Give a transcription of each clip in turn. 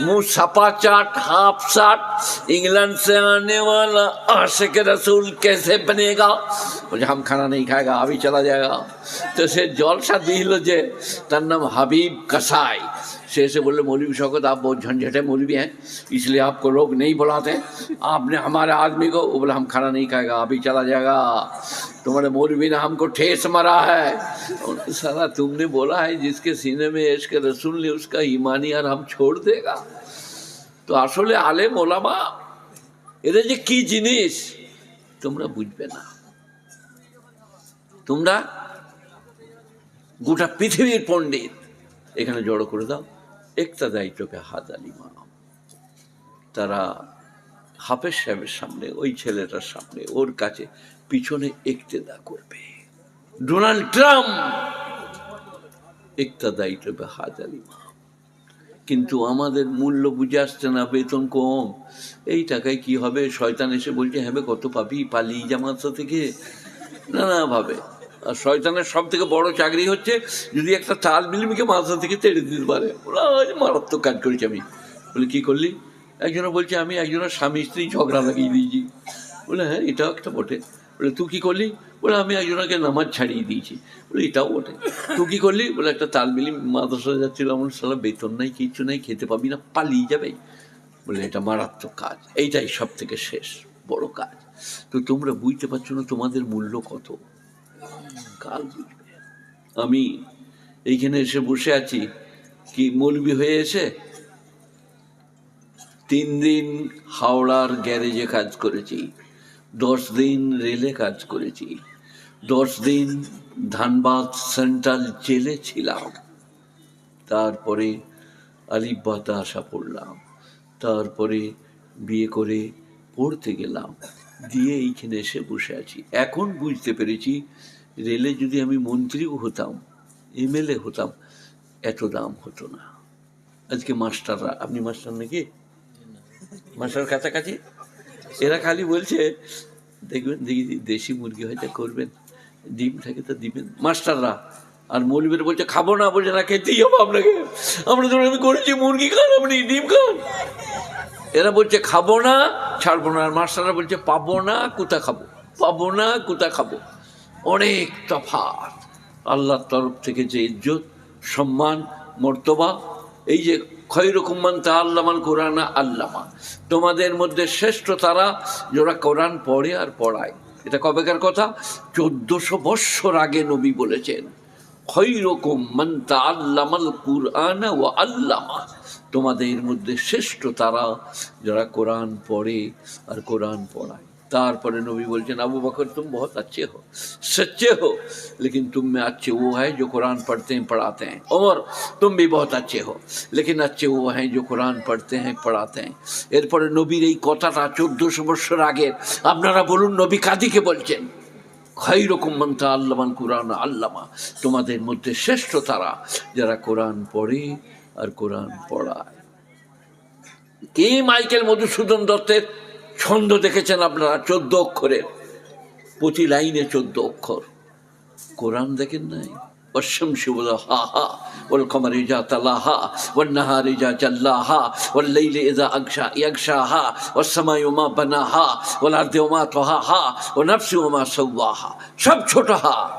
منہ سپا چاٹ ہاف شاٹ انگلینڈ سے آنے والا عاشق رسول کیسے بنے گا؟ مجھے ہم کھانا نہیں کھائے گا ابھی چلا جائے گا۔ تو اسے جولسا لو جے تنم حبیب کسائی۔ سے سے بولے، مولوی شوکت آپ بہت جھنجھٹے مولوی ہیں، اس لیے آپ کو لوگ نہیں بلاتے۔ آپ نے ہمارے آدمی کو، وہ بولے، ہم کھانا نہیں کھائے گا ابھی چلا جائے گا۔ تمہارے مولوی نے ہم کو ٹھیس مرا ہے۔ سارا تم نے بولا ہے جس کے سینے میں عشق رسول نے اس کا ایمان یار ہم چھوڑ دے گا۔ تو আসলে আলেম ওলামা এরা যে কি জিনিস তোমরা বুঝবে ایک نے جوڑ کر دا ایک تا دائی چوکے ہاتھ آلی হাত ترہ ہاپے হাফেজ سامنے اوئی چھلے رہ سامنے۔ اور کچھے পিছনে একতেদা করবে। ডোনাল্ড ট্রাম্প একটা দায়িত্ব আলিমা কিন্তু আমাদের মূল্য বুঝে আসছে না, বেতন কম। এই টাকায় কি হবে? শয়তান এসে বলছে হ্যাঁ কত পাবি? পালিয়ে জামাতা থেকে। না না ভাবে আর শয়তানের সব থেকে বড় চাকরি হচ্ছে যদি একটা চাল মিলিমিকে মাথা থেকে তেড়ে দিতে পারে। ওরা মারাত্মক কাজ করেছি আমি। বলে, কি করলি? একজনে বলছে, আমি একজনের স্বামী স্ত্রী ঝগড়া লাগিয়ে দিয়েছি। বলে হ্যাঁ এটাও একটা বটে। বলে, তুই কি করলি? বলে, আমি একজনকে নামাজ ছাড়িয়ে দিয়েছি। বলে, এটাও বটে। তুই কি করলি? বলে, একটা তাল মিলি মাদ্রাসা যাচ্ছিল আমার সালা বেতন নাই, কিচ্ছু নাই, খেতে পাবি না, পালিয়ে যাবে। বলে, এটা মারাত্মক কাজ, এইটাই সব থেকে শেষ, বড় কাজ। তো তোমরা বুঝতে পারছ না তোমাদের মূল্য কত? কাল আমি এইখানে এসে বসে আছি। কি মৌলবি হয়ে এসে? তিন দিন হাওড়ার গ্যারেজে কাজ করেছি। দশ দিন রেলে কাজ করেছি। দশ দিন ধানবাদ সেন্ট্রাল জেলে ছিলাম। তারপরে আলিবাতে আসা পড়লাম। তারপরে বিয়ে করে পড়তে গেলাম। দিয়ে এইখানে এসে বসে আছি। এখন বুঝতে পেরেছি, রেলে যদি আমি মন্ত্রীও হতাম, এমএলএ হতাম, এত দাম হতো না। আজকে মাস্টাররা, আপনি মাস্টার নাকি? মাস্টার কাছাকাছি? এরা খালি বলছে, দেখবেন, দেখি দেশি মুরগি হয়তো করবেন, ডিম থাকে তো দিবেন মাস্টাররা। আর মৌলবীরা বলছে, খাব না। বলছে, না, খেতেই হবে আপনাকে। আমরা ধরুন আমি করেছি, মুরগি খান, আপনি ডিম খান। এরা বলছে, খাব না, ছাড়বো না। আর মাস্টাররা বলছে, পাবো না কোথা খাব। পাবো না কোথা খাব। অনেক তফাৎ। আল্লাহর তরফ থেকে যে ইজ্জত, সম্মান, মর্তবা, এই যে খৈরকুম্মান তা আল্লামান কোরআনা আল্লামা। তোমাদের মধ্যে শ্রেষ্ঠ তারা যারা কোরআন পড়ে আর পড়ায়। এটা কবেকার কথা? চোদ্দশো বৎসর আগে নবী বলেছেন খৈরকম মান তা আল্লামাল কুরআনা ও আল্লামা। তোমাদের মধ্যে শ্রেষ্ঠ তারা যারা কোরআন পড়ে আর কোরআন পড়ায়। तारपर नबी बोलते अबू बकर तुम बहुत अच्छे हो सच्चे हो लेकिन तुम में अच्छे वो है जो कुरान पढ़ते हैं पढ़ाते हैं उमर तुम भी बहुत अच्छे हो लेकिन अच्छे वो हैं जो कुरान पढ़ते हैं पढ़ाते हैं এরপরে নবীর এই কথাটা চোদ্দশো বছর আগের আপনারা বলুন নবী কাদিকে বলছেন খৈরকম মন্তা আল্লামান কোরআন আল্লামা তোমাদের মধ্যে শ্রেষ্ঠ তারা যারা কোরআন পড়ে আর কোরআন পড়ায় কে মাইকেল মধুসূদন দত্তের ছন্দ দেখেছেন আপনারা চোদ্দ অক্ষরের প্রতি লাইনে চোদ্দ অক্ষর কোরআন দেখেন নাই والشمس وضحاها والقمر إذا تلاها والنهار إذا جلاها والليل إذا أغشى يغشاها والسماء وما بناها والأرض وما طهاها ونفس وما سواها সব ছোটহা يا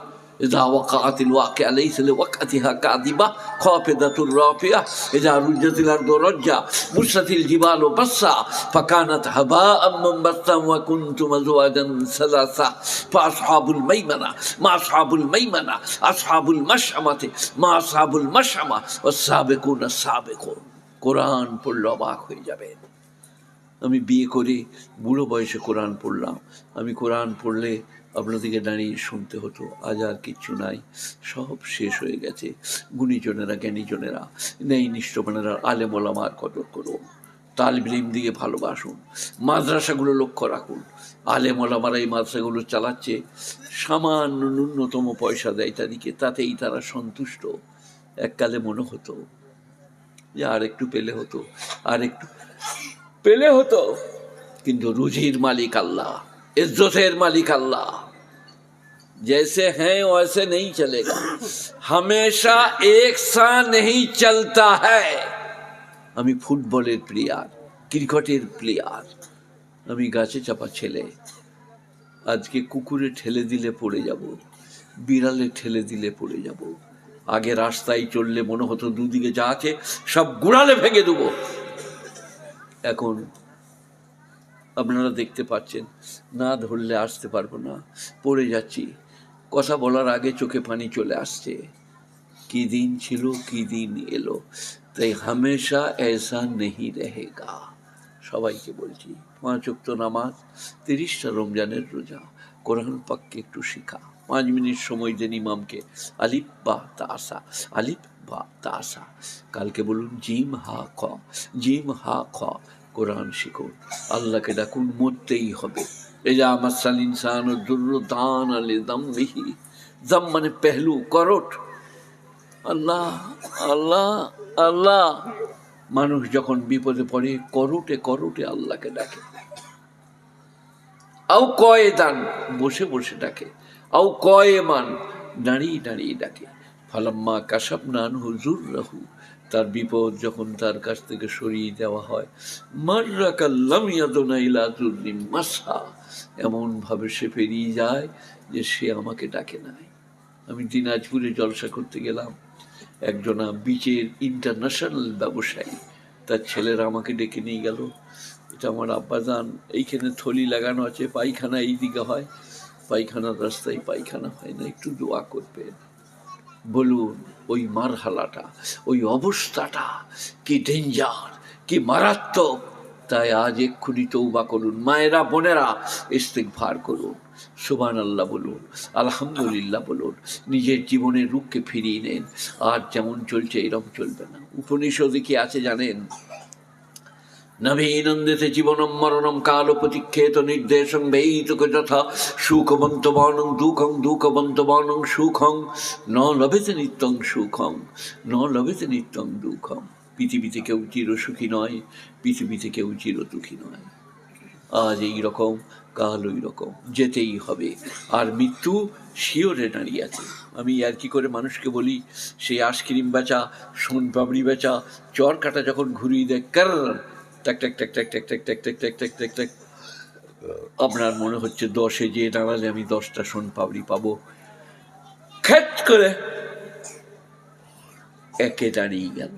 إذا وقعت الواقع ليس لوقعتها كاذبة خافضة رافعة إذا رجت الأرض رجا بست الجبال بصا فكانت هباء منبثا وكنتم أزواجا ثلاثة فأصحاب الميمنة ما أصحاب الميمنة أصحاب المشأمة ما أصحاب المشأمة والسابقون السابقون কোরআন পড়লে অবাক হয়ে যাবেন আমি বিয়ে করে বুড়ো বয়সে কোরআন পড়লাম আমি কোরআন পড়লে আপনাদেরকে দাঁড়িয়ে শুনতে হতো। আজ আর কিচ্ছু নাই। সব শেষ হয়ে গেছে। গুণীজনেরা, জ্ঞানীজনেরা, নেই নিষ্ঠমানেরা আলেমোলামার কদর করো তালবিলিম দিয়ে ভালোবাসুন। মাদ্রাসাগুলো লক্ষ্য রাখুন। আলেমলামারা এই মাদ্রাসাগুলো চালাচ্ছে। সামান্য ন্যূনতম পয়সা দেয় তাদেরকে। তাতেই তারা সন্তুষ্ট। এককালে মনে হতো যে আর একটু পেলে হতো, আর একটু পেলে হতো। কিন্তু রুজির মালিক আল্লাহ। ইজ্জতের মালিক আল্লাহ जैसे हैं वैसे नहीं चलेगा हमेशा एक सा नहीं चलता है আমি ফুটবলের প্লেয়ার ক্রিকেটের প্লেয়ার আমি গাছে চাপা ছেলে আজকে কুকুরে ঠেলে দিলে পড়ে যাব বিড়ালে ঠেলে দিলে পড়ে যাব আগে রাস্তায় চললে মনে হতো দুদিকে যা আছে সব গুড়ালে ভেঙে দেবো এখন আপনারা দেখতে পাচ্ছেন। না ধরলে আসতে পারব না। পড়ে যাচ্ছি। কথা বলার আগে চোখে পানি চলে আসছে। কি দিন ছিল, কি দিন এলো। তাই হামেশা এসা নেই রহেগা। সবাইকে বলছি পাঁচ ওয়াক্ত নামাজ, তিরিশটা রমজানের রোজা। কোরআন পাককে একটু শিখা। পাঁচ মিনিট সময় দেন ইমামকে। আলিফ, বা তাসা আলিফ, বা তাসা কালকে বলুন, জিম, হা, খ। জিম, হা, খ। কোরআন শিখুন আল্লাহকে ডাকুন, মরতেই হবে। মাসাল ইনসান দুর্র দান আলে মানে পেহলু, করট। আল্লাহ আল্লাহ আল্লাহ। মানুষ যখন বিপদে পড়ে, করুটে করুটে আল্লাহকে ডাকে। আও কয়ে দান বসে বসে ডাকে। আও কয়ে মান দাঁড়িয়ে দাঁড়িয়ে ডাকে। ফালাম্মা কাসাব নান হুজুর রাহু তার বিপদ যখন তার কাছ থেকে সরিয়ে দেওয়া হয়। মার্রাকাল্লাম ইলা জুরনিম মাসা এমনভাবে সে পেরিয়ে যায় যে সে আমাকে ডাকে নাই। আমি দিনাজপুরে জলসা করতে গেলাম। একজনা বিচের ইন্টারন্যাশনাল ব্যবসায়ী, তার ছেলেরা আমাকে ডেকে নিয়ে গেল। এটা আমার আব্বাজান। এইখানে থলি লাগানো আছে, পায়খানা এই দিকে হয়। পায়খানার রাস্তায় পায়খানা হয় না, একটু দোয়া করবেন। বলুন, ওই মারহালাটা, ওই অবস্থাটা কি ডেঞ্জার কি মারাত্মক? তাই আজ এক্ষুনি তৌবা করুন। মায়েরা, বোনেরা ইস্তেকভার করুন। সুবান আল্লাহ বলুন, আলহামদুলিল্লাহ বলুন, নিজের জীবনের রূপকে ফিরিয়ে নেন। আর যেমন চলছে এরকম চলবে না। উপনিষদে কি আছে জানেন? নবীনন্দিতে জীবনম মরণম কাল প্রতিক্ষেত নির্দেশং বেইতুক যথা সুখবন্তবানং দুঃখং দুঃখবন্তবানং সুখং। ন লভেতে নিত্যং সুখং, ন লভেতে নিত্যং দুঃখং। পৃথিবীতে কেউ চির সুখী নয়, পৃথিবীতে কেউ চির দুঃখী নয়। আজ এই রকম, কাল ওই রকম, যেতেই হবে। আর মৃত্যু শিওরে দাঁড়িয়ে আছে। আমি আর কি করে মানুষকে বলি, সেই আইসক্রিম বেচা সোন পাবড়ি বেচা চর কাটা যখন ঘুরিয়ে দেয় কার ট্যাক ট্যাক ট্যাক ট্যাক ট্যাক ট্যাক ট্যাক ট্যাক ট্যাক ট্যাক ট্যাক ট্যাক আপনার মনে হচ্ছে দশে যে দাঁড়ালে আমি দশটা সোন পাবড়ি পাবো খ্যাট করে একে দাঁড়িয়ে গেল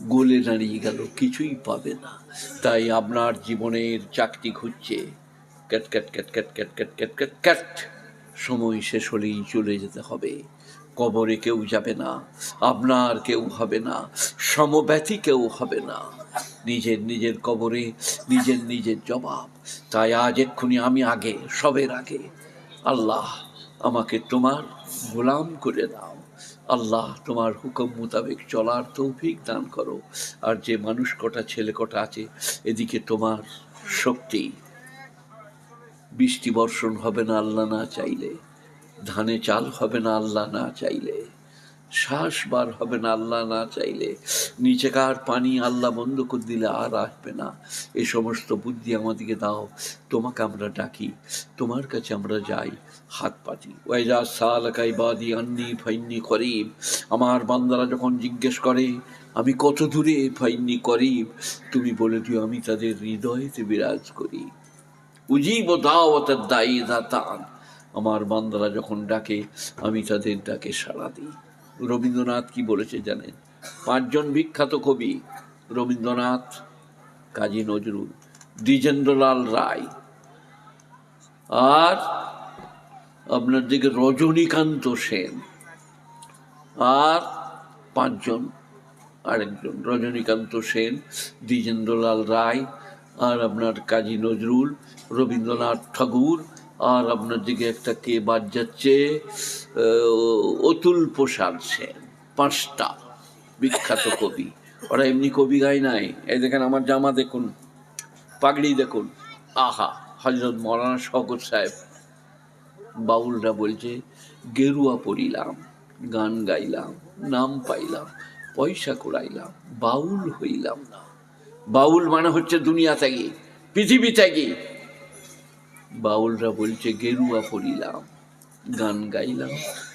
গোলে দাঁড়িয়ে গেল কিছুই পাবে না তাই আপনার জীবনের ঘুরছে cat cat cat cat cat cat cat cat cat সময় শেষ হলেই চলে যেতে হবে কবরে কেউ যাবে না, আপনার কেউ হবে না, সমব্যথী কেউ হবে না। নিজের নিজের কবরে নিজের নিজের জবাব। তাই আজ এক্ষুনি আমি আগে, সবের আগে, আল্লাহ আমাকে তোমার গোলাম করে দাও। আল্লাহ তোমার হুকুম মোতাবেক চলার তৌফিক দান করো। আর যে মানুষ কটা ছেলে কটা আছে, এদিকে তোমার শক্তি। বৃষ্টি বর্ষণ হবে না আল্লাহ না চাইলে। ধানে চাল হবে না, আল্লাহ না চাইলে। শ্বাস বার হবে না, আল্লাহ না চাইলে। নিচেকার পানি আল্লাহ বন্ধ করে দিলে আর আসবে না। এ সমস্ত বুদ্ধি আমাদেরকে দাও। তোমাকে আমরা ডাকি। তোমার কাছে আমরা যাই। হাত পাতি। ওয়াইজা সালাকাই বাদি আন্নি ফাইন্নি করিব। আমার বান্দারা যখন জিজ্ঞেস করে, আমি কত দূরে ফাইন্নি করিব? তুমি বলে দিও, আমি তাদের হৃদয়েতে বিরাজ করি। উজিব দাওয়াতের দায়ী দাতান আমার বান্দারা যখন ডাকে, আমি তাদের ডাকে সাড়া দিই। রবীন্দ্রনাথ কি বলেছে জানেন? পাঁচজন বিখ্যাত কবি, রবীন্দ্রনাথ, কাজী নজরুল, দ্বিজেন্দ্রলাল রায় আর আপনার দিকে রজনীকান্ত সেন আর পাঁচজন আরেকজন, রজনীকান্ত সেন, দ্বিজেন্দ্রলাল রায় আর আপনার কাজী নজরুল, রবীন্দ্রনাথ ঠাকুর আর আপনার দিকে একটা কে বাদ যাচ্ছে অতুল প্রসাদ সেন, পাঁচটা, বিখ্যাত কবি। ওরা এমনি কবি গায় নাই। এই দেখেন আমার জামা দেখুন, পাগড়ি দেখুন। আহা হজরত মৌলানা শকত সাহেব বাউলরা বলছে, গেরুয়া পড়িলাম, গান গাইলাম, নাম পাইলাম, পয়সা কুড়াইলাম, বাউল হইলাম না। বাউল মানে হচ্ছে দুনিয়া ত্যাগী, পৃথিবী ত্যাগী। বাউলরা বলছে, গেরুয়া পড়িলাম, গান গাইলাম,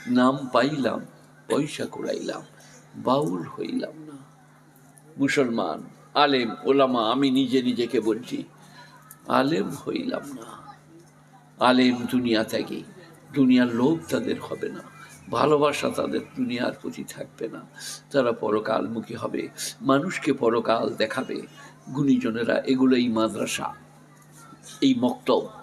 নাম পাইলাম, পয়সা কুড়াইলাম, বাউল হইলাম না। মুসলমান, আলেম, ওলামা, আমি নিজে নিজেকে বলছি, আলেম হইলাম না। আলেম দুনিয়া থেকে, দুনিয়ার লোভ তাদের হবে না, ভালোবাসা তাদের দুনিয়ার প্রতি থাকবে না। তারা পরকালমুখী হবে, মানুষকে পরকাল দেখাবে, গুণীজনেরা এগুলোই মাদ্রাসা, এই মক্তব।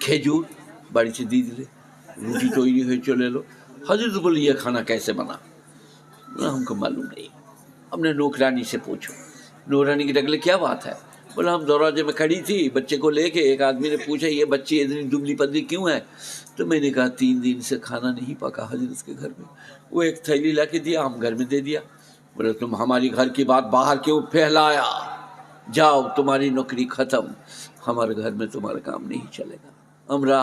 খেজুর، বাড়িতে روٹی تو রুটি তৈরি হয়ে چلے لو حضرت بول یہ کھانا کیسے بنا بولا ہم کو معلوم نہیں ہم نے نوکرانی سے پوچھو نوکرانی کی ڈگلے کیا بات ہے بولا ہم دروازے میں کھڑی تھی بچے کو لے کے ایک آدمی نے پوچھا یہ بچی اتنی دبلی پتلی کیوں ہے تو میں نے کہا، تین دن سے کھانا نہیں پکا حضرت کے گھر میں۔ وہ ایک تھیلی لا کے دیا، ہم گھر میں دے دیا۔ بولا تم ہماری گھر کی بات باہر کیوں پھیلایا؟ جاؤ، تمہاری نوکری ختم۔ ہمارے گھر میں تمہارا کام نہیں چلے گا۔ আমরা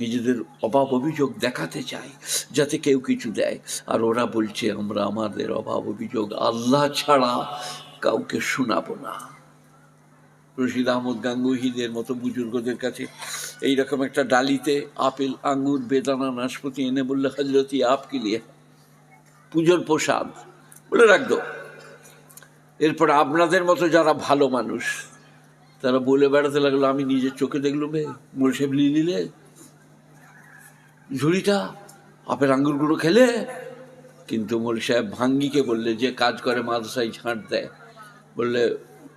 নিজেদের অভাব অভিযোগ দেখাতে চাই, যাতে কেউ কিছু দেয়। আর ওরা বলছে, আমরা আমাদের অভাব অভিযোগ আল্লাহ ছাড়া কাউকে শোনাবো না। রশিদ আহমদ গাঙ্গুহিদের মতো বুজুর্গদের কাছে এইরকম একটা ডালিতে আপেল আঙ্গুর বেদানা, নাশপাতি এনে বললে হজরতি আপ কি লিয়ে পুজোর প্রসাদ বলে রাখতো এরপর আপনাদের মতো যারা ভালো মানুষ তারা বলে বেড়াতে লাগলো আমি নিজের চোখে দেখলুম বে মোলসেব লিলে ঝুড়িটা আপেল আঙ্গুরগুলো খেলে কিন্তু মোল সাহেব ভাঙ্গিকে বললে যে কাজ করে মাদ্রাসায় ঝাঁট দেয় বললে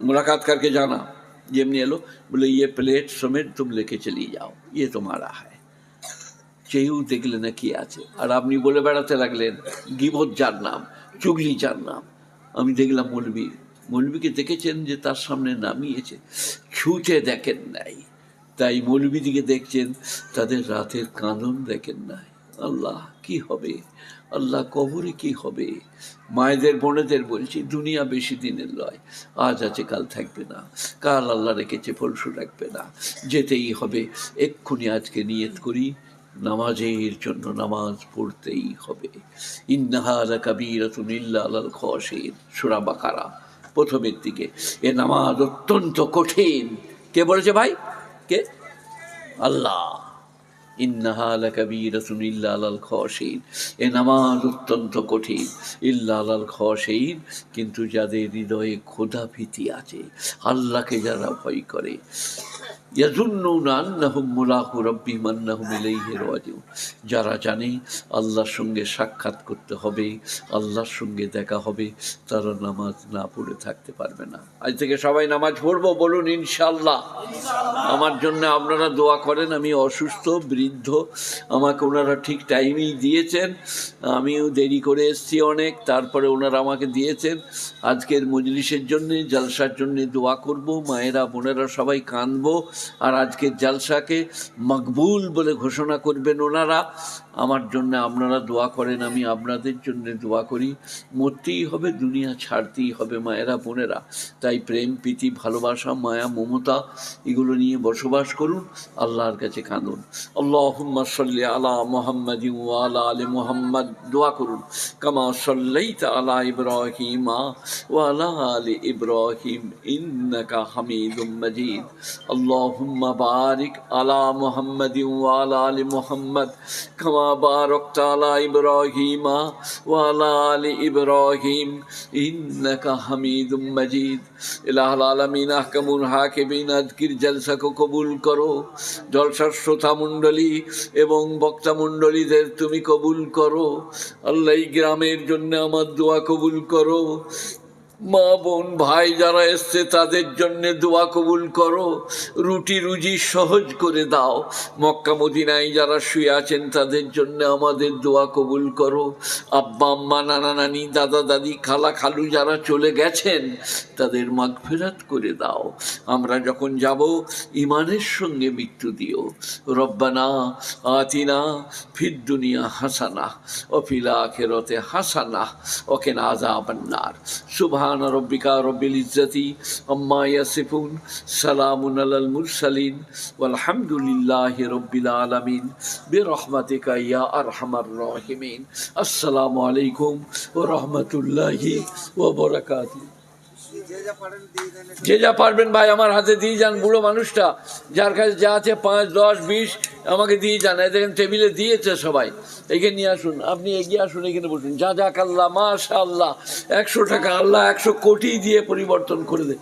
मुलाकात करके जाना যেমনি এলো বলে ইয়ে প্লেট সমেত তুম লেকে চলিয়ে যাও ইয়ে তোমারা হয় কেউ দেখলে না কি আছে আর আপনি বলে বেড়াতে লাগলেন গিবত যার নাম চুগলি যার নাম আমি দেখলাম মৌলবি মৌলবিকে দেখেছেন যে তার সামনে নামিয়েছে ছুঁতে দেখেন নাই। তাই মৌলবিদিকে দেখছেন, তাদের রাতের কাঁদন দেখেন নাই। আল্লাহ, কি হবে? আল্লাহ, কবরে কি হবে? মায়েদের, বোনেদের বলছি, দুনিয়া বেশি দিনের লয়, আজ আছে, কাল থাকবে না। কাল আল্লাহ রেখেছে ফলসু রাখবে না। যেতেই হবে, এক্ষুনি আজকে নিয়ত করি, নামাজের জন্য নামাজ পড়তেই হবে। ইন্নাহারা কাবিরাতুন ইল্লা আলাল খসিন সুরা বাকারা। প্রথমের দিকে এ নামাজ অত্যন্ত কঠিন। কে বলেছে ভাই? কে? আল্লাহ। ইন্নাহা কবির ইল্লা আলাল খসেন এ নামাজ অত্যন্ত কঠিন। ইল্লা আলাল খসিন কিন্তু যাদের হৃদয়ে ক্ষুধা ভীতি আছে, আল্লাহকে যারা ভয় করে যারা জানে আল্লাহর সঙ্গে সাক্ষাৎ করতে হবে আল্লাহর সঙ্গে দেখা হবে তারা নামাজ না পড়ে থাকতে পারবে না। আজ থেকে সবাই নামাজ পড়ব বলুন ইনশাল্লাহ আমার জন্য আপনারা দোয়া করেন আমি অসুস্থ বৃদ্ধ আমাকে ওনারা ঠিক টাইমেই দিয়েছেন। আমিও দেরি করে এসেছি অনেক তারপরে ওনারা আমাকে দিয়েছেন। আজকের মজলিসের জন্যে জলসার জন্যে দোয়া করব মায়েরা বোনেরা সবাই কাঁদবো। আর আজকের জলসাকে মকবুল বলে ঘোষণা করবেন ওনারা। আমার জন্য আপনারা দোয়া করেন, আমি আপনাদের জন্য দোয়া করি। মরতেই হবে, দুনিয়া ছাড়তেই হবে মায়েরা বোনেরা। তাই প্রেম, প্রীতি, ভালোবাসা, মায়া, মমতা, এগুলো নিয়ে বসবাস করুন, আল্লাহর কাছে কাঁদুন। আল্লাহুম্মা সাল্লি আলা মুহাম্মাদ আলা আলি মুহাম্মাদ। দোয়া করুন, কামা সাল্লাইতা আলা ইব্রাহিমা ওয়া আলা ইব্রাহিম ইন্নাকা হামিদুম মাজিদ। আল্লাহুম্মা আলা মুহাম্মাদ ওয়া আলা আলি মুহাম্মাদ কামা বারাকতা আলা ইব্রাহিমা ওয়া আলা আলি ইব্রাহিম ইন্নাকা হামিদুম মাজিদ ইলাহুল আলামিন আহকামুল হাকিমিন আজকের জলসাকে কবুল করো জলসার শ্রোতা মণ্ডলী এবং বক্তা মণ্ডলীদের তুমি কবুল করো আল্লাহ গ্রামের জন্য আমার দোয়া কবুল করো মা বোন, ভাই যারা এসছে, তাদের জন্য দোয়া কবুল করো। রুটি রুজি সহজ করে দাও। মক্কা মদিনায় যারা শুয়ে আছেন, তাদের জন্য আমাদের দোয়া কবুল করো। আব্বা, আম্মা, নানা নানি, দাদা, দাদি, খালা, খালু যারা চলে গেছেন, তাদের মাগফেরাত করে দাও। আমরা যখন যাব ইমানের সঙ্গে মৃত্যু দিও। রব্বানা আতিনা ফিদ দুনিয়া হাসানা, ও ফিলা আখেরতে হাসানা ওকে না আজাবান্নার সুবহান ربك رب العزة আম্মা يصفون সালামুন على মুরসালিন والحمد لله رب العالمين برحمتك يا أرحم আসসালামু আলাইকুম عليكم ورحمة الله বারাকাতুহু যে যা পারবেন ভাই, আমার হাতে দিয়ে যান বুড়ো মানুষটা। যার কাছে যা আছে, পাঁচ, দশ, বিশ, আমাকে দিয়ে যান। দেখেন টেবিলে দিয়েছে সবাই। এখানে নিয়ে আসুন, আপনি এগিয়ে আসুন, এখানে বসুন। যা যাক আল্লাহ মাশা আল্লাহ একশো টাকা, আল্লাহ একশো কোটি দিয়ে পরিবর্তন করে দেয়।